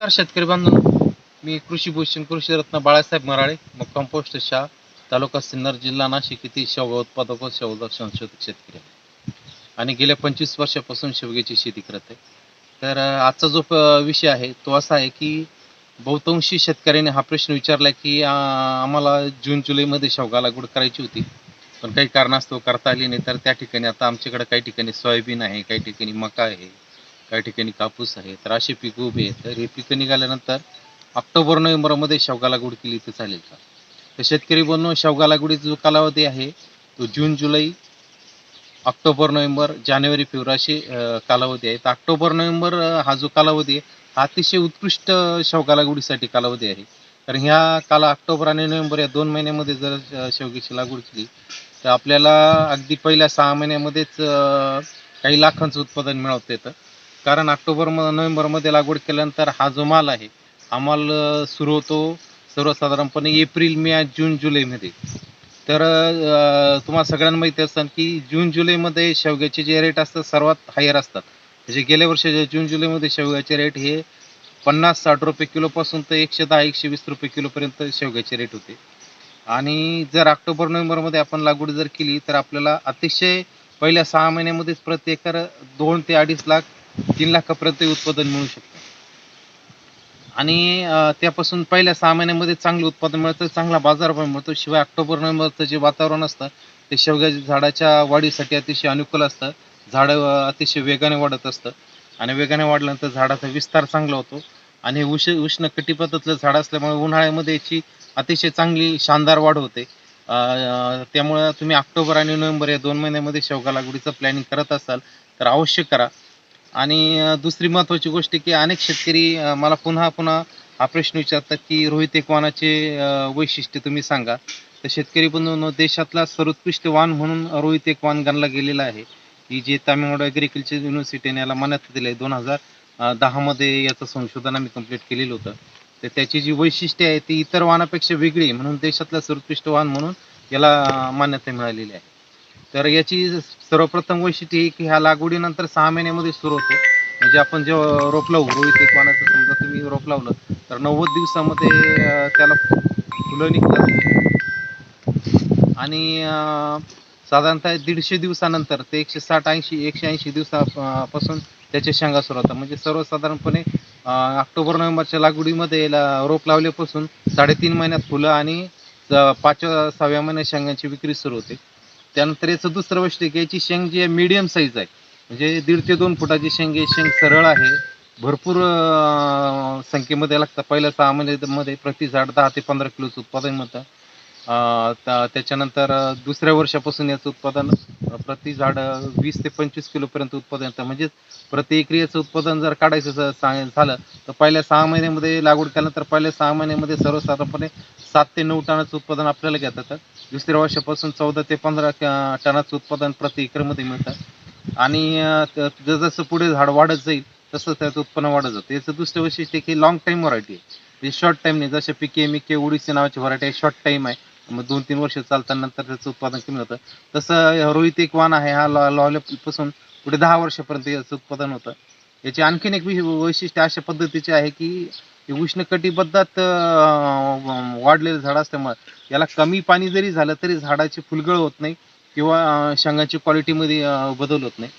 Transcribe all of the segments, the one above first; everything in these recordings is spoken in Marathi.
नमस्कार शेतकरी बांधव. मी कृषी भूषण कृषी रत्न बाळासाहेब मराळे मुक्काम पोस्ट शाह तालुका सिन्नर जिल्हा नाशिक येथील शेवगा उत्पादक व शेवगा संशोधक शेतकरी आहे आणि गेल्या पंचवीस वर्षापासून शेवग्याची शेती करत आहे. तर आजचा जो विषय आहे तो असा आहे की बहुतांशी शेतकऱ्याने हा प्रश्न विचारला की आम्हाला जून जुलैमध्ये शेवगा लागवड करायची होती. पण काही कारणास्तव करता आली नाही. तर त्या ठिकाणी आता आमच्याकडे काही ठिकाणी सोयाबीन आहे काही ठिकाणी मका आहे काही ठिकाणी कापूस आहे. तर अशी पिकं उभी आहेत. तर हे पिकं निघाल्यानंतर ऑक्टोबर नोव्हेंबरमध्ये शेवगा लागवड केली तर चालेल का? तर शेतकरी बनवून शेवगा लागवडीचा जो कालावधी आहे तो जून जुलै ऑक्टोबर नोव्हेंबर जानेवारी फेब्रुवारी कालावधी आहे तर ऑक्टोबर नोव्हेंबर हा जो कालावधी आहे हा अतिशय उत्कृष्ट शेवगा लागवडीसाठी कालावधी आहे. कारण ह्या काला ऑक्टोबर आणि नोव्हेंबर या दोन महिन्यामध्ये जर शेवग्याची लागवड केली तर आपल्याला अगदी पहिल्या सहा महिन्यामध्येच काही लाखांचं उत्पादन मिळवता येतं. कारण ऑक्टोबर म नोव्हेंबरमध्ये लागवड केल्यानंतर हा जो माल आहे हा माल सुरू होतो सर्वसाधारणपणे एप्रिल मे जून जुलैमध्ये. तर तुम्हाला सगळ्यांना माहिती असतात की जून जुलैमध्ये शेवग्याचे जे रेट असतात सर्वात हायर असतात. म्हणजे गेल्या वर्षाच्या जून जुलैमध्ये शेवग्याचे रेट हे पन्नास साठ रुपये किलोपासून तर एकशे दहा एकशे वीस रुपये किलोपर्यंत शेवग्याचे रेट होते. आणि जर ऑक्टोबर नोव्हेंबरमध्ये आपण लागवड जर केली तर आपल्याला अतिशय पहिल्या सहा महिन्यामध्येच प्रति एकर दोन ते अडीच लाख तीन लाखापर्यंत उत्पादन मिळू शकतं. आणि त्यापासून पहिल्या सहा महिन्यामध्ये चांगलं उत्पादन मिळतं चांगला बाजार पण मिळतो. शिवाय ऑक्टोबर नोव्हेंबरचं जे वातावरण असतं ते शेवग्याच्या झाडाच्या वाढीसाठी अतिशय अनुकूल असतं. झाडं अतिशय वेगाने वाढत असतं. आणि वेगाने वाढल्यानंतर झाडाचा विस्तार चांगला होतो. आणि उष उष्ण कटिबद्धातलं झाड असल्यामुळे उन्हाळ्यामध्ये याची अतिशय चांगली शानदार वाढ होते. त्यामुळं तुम्ही ऑक्टोबर आणि नोव्हेंबर या दोन महिन्यामध्ये शेवगा लागवडीचं प्लॅनिंग करत असाल तर अवश्य करा. आणि दुसरी महत्त्वाची गोष्ट की अनेक शेतकरी मला पुन्हा पुन्हा हा प्रश्न विचारतात की रोहित एक वानाचे वैशिष्ट्य तुम्ही सांगा. तर शेतकरी बंधूंनो देशातला सर्वोत्कृष्ट वाहन म्हणून रोहित एक वाण गणला गेलेला आहे. की जे तामिळनाडू ॲग्रिकल्चर युनिव्हर्सिटीने याला मान्यता दिली आहे. दोन हजार दहामध्ये याचं संशोधन आम्ही कंप्लीट केलेलं होतं. तर त्याची जी वैशिष्ट्ये आहे ती इतर वाहनापेक्षा वेगळी म्हणून देशातला सर्वोत्कृष्ट वाहन म्हणून याला मान्यता मिळालेली आहे. तर याची सर्वप्रथम वैशिष्ट्य ही की ह्या लागवडीनंतर सहा महिन्यामध्ये सुरू होतो. म्हणजे आपण जेव्हा रोप लावू रोहित एक पानाचं समजा तुम्ही रोप लावलं तर नव्वद दिवसामध्ये त्याला फुलं निघतात. आणि साधारणतः दीडशे दिवसानंतर ते एकशे साठ ऐंशी एकशे ऐंशी दिवसापासून त्याच्या शेंगा सुरू होतात. म्हणजे सर्वसाधारणपणे ऑक्टोबर नोव्हेंबरच्या लागवडीमध्ये रोप लावल्यापासून साडेतीन महिन्यात फुलं आणि पाचव्या सहाव्या महिन्यात शेंगांची विक्री सुरू होते. त्यानंतर याचं दुसरं वैशिष्ट्य की याची शेंग जी आहे मीडियम साईज आहे. म्हणजे दीड ते दोन फुटाची शेंग आहे. शेंग सरळ आहे. भरपूर संख्येमध्ये लागतं. पहिल्या सहा महिन्यामध्ये प्रति झाड दहा ते पंधरा किलोचं उत्पादन मिळतं त्याच्यानंतर दुसऱ्या वर्षापासून याचं उत्पादन प्रति झाड वीस ते पंचवीस किलोपर्यंत उत्पादन येतं. म्हणजे प्रति एकरी उत्पादन जर काढायचं ज- झालं तर पहिल्या सहा महिन्यामध्ये लागवड केल्यानंतर पहिल्या सहा महिन्यामध्ये सर्वसाधारणपणे सात ते नऊ टनाचं उत्पादन आपल्याला घेता येतं. दुसऱ्या वर्षापासून चौदा ते पंधरा टनाचं उत्पादन प्रति एकरमध्ये मिळतं. आणि अं, जसं पुढे झाड वाढत जाईल तसं त्याचं उत्पन्न वाढत जातं. याचं दुसरं वैशिष्ट्य की लॉंग टाईम व्हरायटी आहे. म्हणजे शॉर्ट टाईम नाही. जसे पिके मिके उडीसी नावाची व्हरायटी आहे शॉर्ट टाईम आहे. मग दोन तीन वर्ष चालतानंतर त्याचं उत्पादन कमी होतं. तसं रोहित एक वाण आहे हा लॉ लावल्यापासून पुढे दहा वर्षापर्यंत याचं उत्पादन होतं. याची आणखीन एक वि- वैशिष्ट्य अशा पद्धतीचे आहे की उष्ण कटिबद्धात वाढलेलं झाड असल्यामुळे याला कमी पाणी जरी झालं तरी झाडाची फुलगळ होत नाही किंवा शेंगांची शेंगाची क्वालिटीमध्ये बदल होत नाही.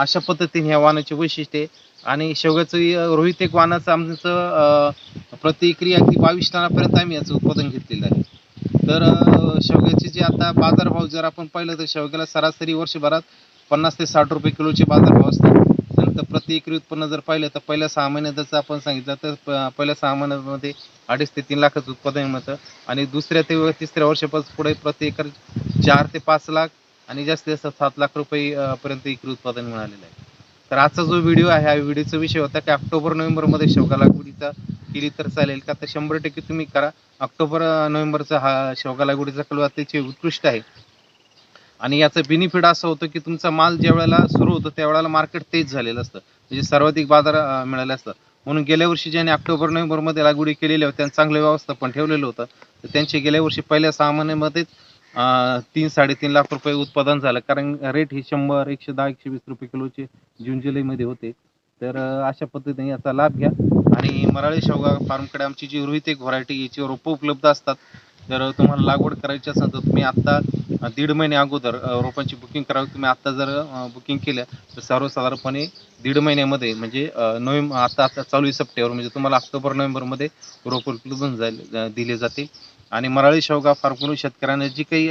अशा पद्धतीने ह्या वाहनाचे वैशिष्ट्य आणि शेवग्याचं रोहित एक वाहनाचं आमचं प्रतिक्रिया की बावीस टनापर्यंत आम्ही याचं उत्पादन घेतलेलं आहे. तर शेवग्याचे जे आता बाजारभाव जर आपण पाहिलं तर शेवग्याला सरासरी वर्षभरात पन्नास ते साठ रुपये किलोचे बाजारभाव असतात त्यानंतर प्रति एकरी उत्पन्न जर पाहिलं तर पहिल्या सहा महिन्यातच आपण सांगितलं तर पहिल्या सहा महिन्यामध्ये अडीच ते तीन लाखाचं उत्पादन मिळतं आणि दुसऱ्या ते तिसऱ्या वर्षापासून पुढे प्रति एकर चार ते पाच लाख आणि जास्तीत जास्त सात लाख रुपये पर्यंत एकरी उत्पादन मिळालेलं आहे. तर आजचा जो व्हिडिओ आहे हा व्हिडिओचा विषय होता की ऑक्टोबर नोव्हेंबरमध्ये शेवगा लागवडीचा केली तर चालेल का? तर शंभर टक्के तुम्ही करा. ऑक्टोबर नोव्हेंबरचा हा शेवगा लागवडीचा कलवा अतिशय उत्कृष्ट आहे. आणि याचं बेनिफिट असं होतं की तुमचा माल ज्या वेळेला सुरू होतो त्यावेळेला मार्केट तेज झालेलं असतं. म्हणजे सर्वाधिक बाजार मिळाले असतं म्हणून गेल्या वर्षी ज्यांनी ऑक्टोबर नोव्हेंबरमध्ये लागवडी केलेल्या होत्या त्यांनी चांगलं व्यवस्थापन ठेवलेलं होतं. तर त्यांचे गेल्या वर्षी पहिल्या सहा महिन्यामध्येच तीन साडेतीन लाख रुपये उत्पादन झालं. कारण रेट हे शंभर एकशे दहा एकशे वीस रुपये किलोचे जून जुलैमध्ये होते. तर अशा पद्धतीने याचा लाभ घ्या. आणि मराठी शेवगा फार्मकडे आमची जी रोहित एक व्हरायटी याची रोपं उपलब्ध असतात. जर तुम्हाला लागवड करायची असेल तर तुम्ही आत्ता दीड महिने अगोदर रोपांची बुकिंग करावी. तुम्ही आत्ता जर बुकिंग केल्या तर सर्वसाधारणपणे दीड महिन्यामध्ये म्हणजे नोव्हेंबर आता आता चालू आहे सप्टेंबर म्हणजे तुम्हाला ऑक्टोबर नोव्हेंबरमध्ये रोप उपलब्ध होऊन जाईल दिले जाते आणि मराठी शेवगा फार्म शेतकऱ्यांना जी काही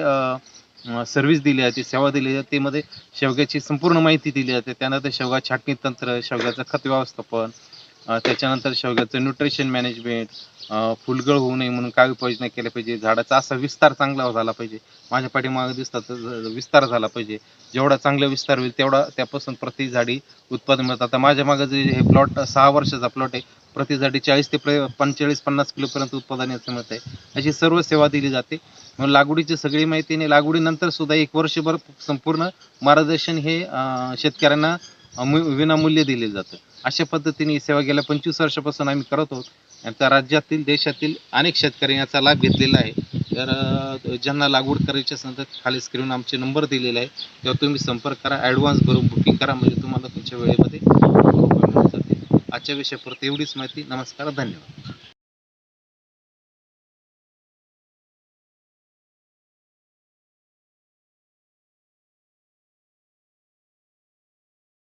सर्व्हिस दिली जाते सेवा दिली जाते त्यामध्ये शेवग्याची संपूर्ण माहिती दिली जाते त्यानंतर शेवगा छाटणी तंत्र शेवग्याचं खत व्यवस्थापन त्याच्यानंतर शेवग्याचं न्यूट्रिशन मॅनेजमेंट फुलगळ होऊ नये म्हणून काय उपाययोजना केल्या पाहिजे. झाडाचा असा विस्तार चांगला झाला पाहिजे. माझ्या पाठीमागे दिसतात तर विस्तार झाला पाहिजे. जेवढा चांगला विस्तार होईल तेवढा त्यापासून प्रति झाडी उत्पादन मिळतं. आता माझ्या मागे जे हे प्लॉट सहा वर्षाचा प्लॉट आहे प्रति झाडी चाळीस ते पंचेचाळीस पन्नास किलोपर्यंत उत्पादन याचं मिळत आहे. अशी सर्व सेवा दिली जाते. म्हणून लागवडीची सगळी माहिती आणि लागवडीनंतर सुद्धा एक वर्षभर संपूर्ण मार्गदर्शन हे शेतकऱ्यांना मु- विनामूल्य दिले जातं. अशा पद्धतीने ही सेवा गेल्या पंचवीस वर्षापासून आम्ही करत आहोत. आणि त्या राज्यातील देशातील अनेक शेतकऱ्यांनी याचा लाभ घेतलेला आहे. तर ज्यांना लागवड करायची असेल तर खाली स्क्रीन आमचे नंबर दिलेला आहे तेव्हा तुम्ही संपर्क करा. ॲडव्हान्स भरून बुकिंग करा. म्हणजे तुम्हाला तुमच्या वेळेमध्ये आजच्या विषयापुरती एवढीच माहिती. नमस्कार. धन्यवाद.